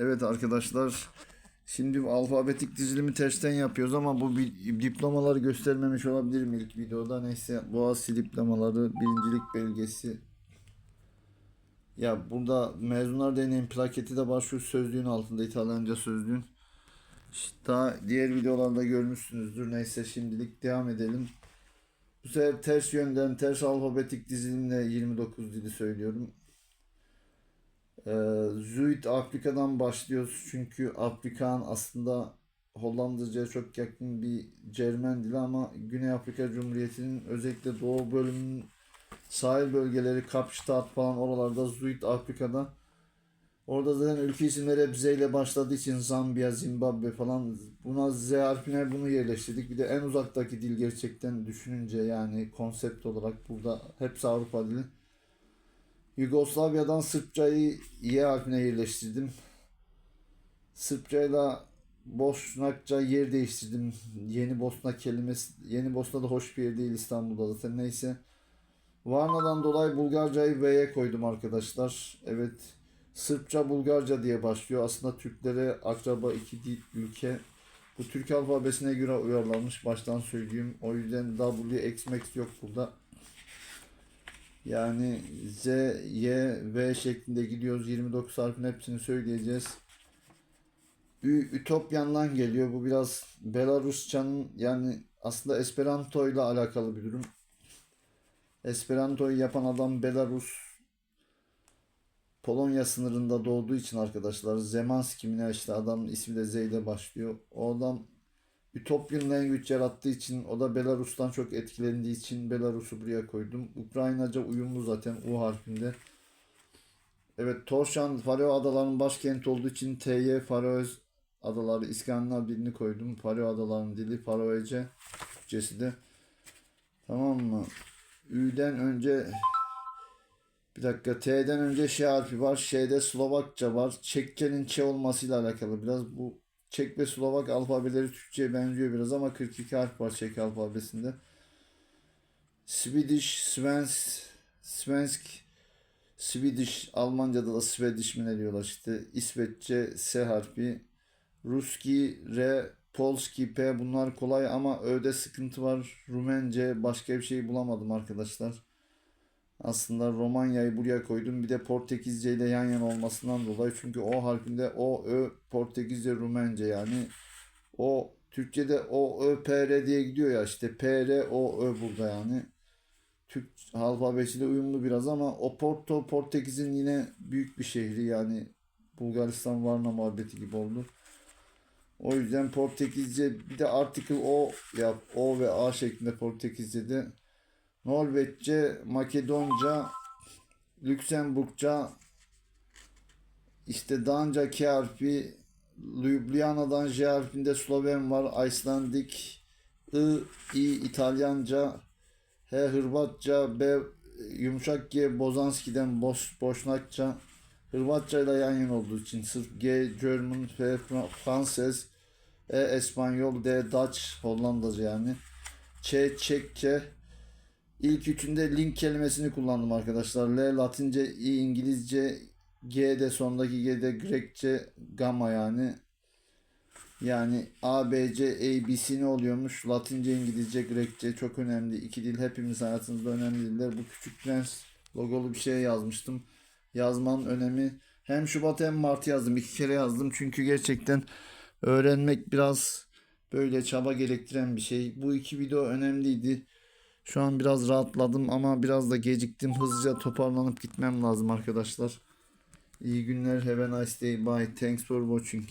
Evet arkadaşlar. Şimdi alfabetik dizilimi tersten yapıyoruz ama bu diplomaları göstermemiş olabilirim ilk videoda. Neyse Boğaziçi diplomaları birincilik belgesi. Ya burada mezunlar deneyim plaketi de şu sözlüğün altında İtalyanca sözlüğün. İşte daha diğer videolarda görmüşsünüzdür. Neyse şimdilik devam edelim. Bu sefer ters yönden ters alfabetik dizilimle 29 dili söylüyorum. Ee, Zuid Afrika'dan başlıyoruz çünkü Afrikaan aslında Hollandaca'ya çok yakın bir Cermen dili ama Güney Afrika Cumhuriyeti'nin özellikle doğu bölümünün sahil bölgeleri Kapstadt falan oralarda Zuid Afrika'da Orada zaten ülke isimleri hep Z ile başladığı için Zambiya, Zimbabwe falan buna Z harfine bunu yerleştirdik. Bir de en uzaktaki dil gerçekten düşününce yani konsept olarak burada hepsi Avrupa dili. Yugoslavya'dan Sırpçayı Y harfine yerleştirdim. Sırpçayla Boşnakça yer değiştirdim. Yeni Bosna kelimesi Yeni Bosna da hoş bir yer değil İstanbul'da zaten neyse. Varna'dan dolayı Bulgarcayı V'ye koydum arkadaşlar. Evet. Sırpça Bulgarca diye başlıyor. Aslında Türklere akraba iki dil ülke. Bu Türk alfabesine göre uyarlanmış baştan söyleyeyim. O yüzden W, X, Max yok burada. Yani Z, Y, V şeklinde gidiyoruz. 29 harfin hepsini söyleyeceğiz. Ü, Ütopyan'dan geliyor. Bu biraz Belarusçanın yani aslında Esperanto ile alakalı bir durum. Esperanto'yu yapan adam Belarus Polonya sınırında doğduğu için arkadaşlar Zemanski mi işte adamın ismi de Z ile başlıyor. O adam Utopian Language yarattığı için o da Belarus'tan çok etkilendiği için Belarus'u buraya koydum. Ukraynaca uyumlu zaten U harfinde. Evet Torshan Faroe Adaları'nın başkenti olduğu için TY Faroe Adaları İskandinav dilini koydum. Faroe Adaları'nın dili Faroece Türkçesi de. Tamam mı? Ü'den önce bir dakika T'den önce Ş harfi var. Ş'de Slovakça var. Çekçenin Ç olmasıyla alakalı biraz bu Çek ve Slovak alfabeleri Türkçe'ye benziyor biraz ama 42 harf var Çek alfabesinde. Swedish, Svensk, Svensk, Swedish, Almanca'da da Swedish mi ne diyorlar işte. İsveççe S harfi. Ruski, R, Polski, P bunlar kolay ama Ö'de sıkıntı var. Rumence başka bir şey bulamadım arkadaşlar. Aslında Romanya'yı buraya koydum. Bir de Portekizce ile yan yana olmasından dolayı. Çünkü O harfinde O, Ö, Portekizce, Rumence yani. O Türkçe'de O, Ö, P, R diye gidiyor ya işte. P, R, O, Ö burada yani. Türk alfabesiyle uyumlu biraz ama Oporto Portekiz'in yine büyük bir şehri yani Bulgaristan Varna muhabbeti gibi oldu. O yüzden Portekizce bir de article O yap. O ve A şeklinde Portekizce'de. Norveççe, Makedonca, Lüksemburgça, işte Danca K harfi, Ljubljana'dan J harfinde Sloven var, Icelandic, I, I İtalyanca, H Hırvatça, B yumuşak G Bozanski'den Boş, Boşnakça, Hırvatça ile yan yana olduğu için sırf G German, F Fransız, E Espanyol, D Dutch Hollandaca yani. Ç Çekçe, İlk üçünde link kelimesini kullandım arkadaşlar. L Latince, I İngilizce, G de sondaki G de Grekçe, gamma yani. Yani A, B, C, A, B, C ne oluyormuş? Latince, İngilizce, Grekçe çok önemli. İki dil hepimiz hayatımızda önemli diller. Bu küçük prens logolu bir şey yazmıştım. Yazmanın önemi. Hem Şubat hem Mart yazdım. İki kere yazdım. Çünkü gerçekten öğrenmek biraz böyle çaba gerektiren bir şey. Bu iki video önemliydi. Şu an biraz rahatladım ama biraz da geciktim. Hızlıca toparlanıp gitmem lazım arkadaşlar. İyi günler. Have a nice day. Bye. Thanks for watching.